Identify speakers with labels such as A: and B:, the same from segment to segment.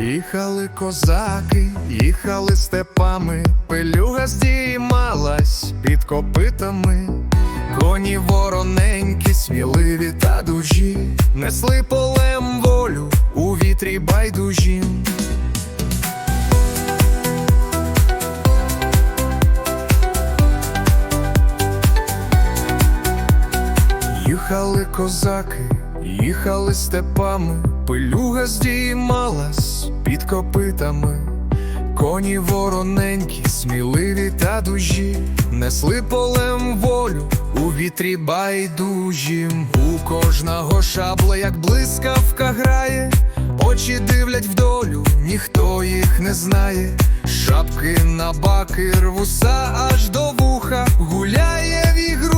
A: Їхали козаки, їхали степами, пилюга здіймалась під копитами, коні вороненькі, сміливі та дужі, несли полем волю у вітрі байдужім. Їхали козаки, їхали степами, пилюга здіймалась під копитами, коні вороненькі, сміливі та дужі, несли полем волю у вітрі байдужім. У кожного шабла, як блискавка грає, очі дивлять вдолю, ніхто їх не знає. Шапки на баки, рвуса аж до вуха, гуляє в їх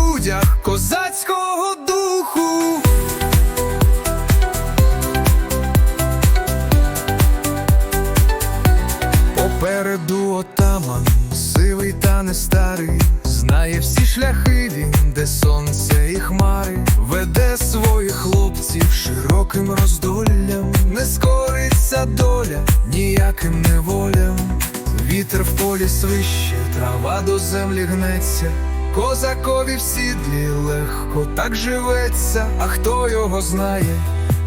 A: отаман, сивий та не старий, знає всі шляхи він, де сонце і хмари, веде своїх хлопців широким роздоллям, не скориться доля ніяким неволям. Вітер в полі свище, трава до землі гнеться, козакові в сідлі легко так живеться, а хто його знає,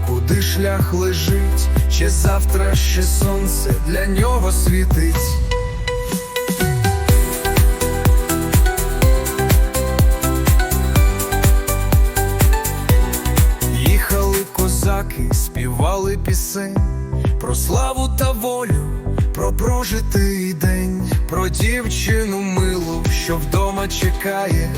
A: куди шлях лежить, чи завтра ще сонце для нього світить. Пісень про славу та волю, про прожитий день, про дівчину милу, що вдома чекає,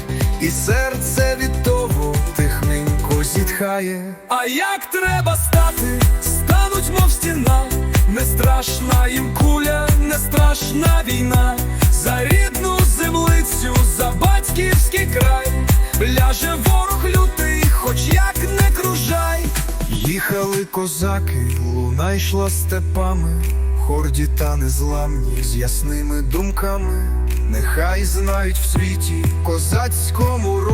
A: і серце від того тихненько зітхає. А як треба стати, стануть, мов стіна, не страшна їм куля, не страшна війна, за рідну Їхали козаки, луна йшла степами, хорді та незламні, з ясними думками. Нехай знають в світі козацькому роду.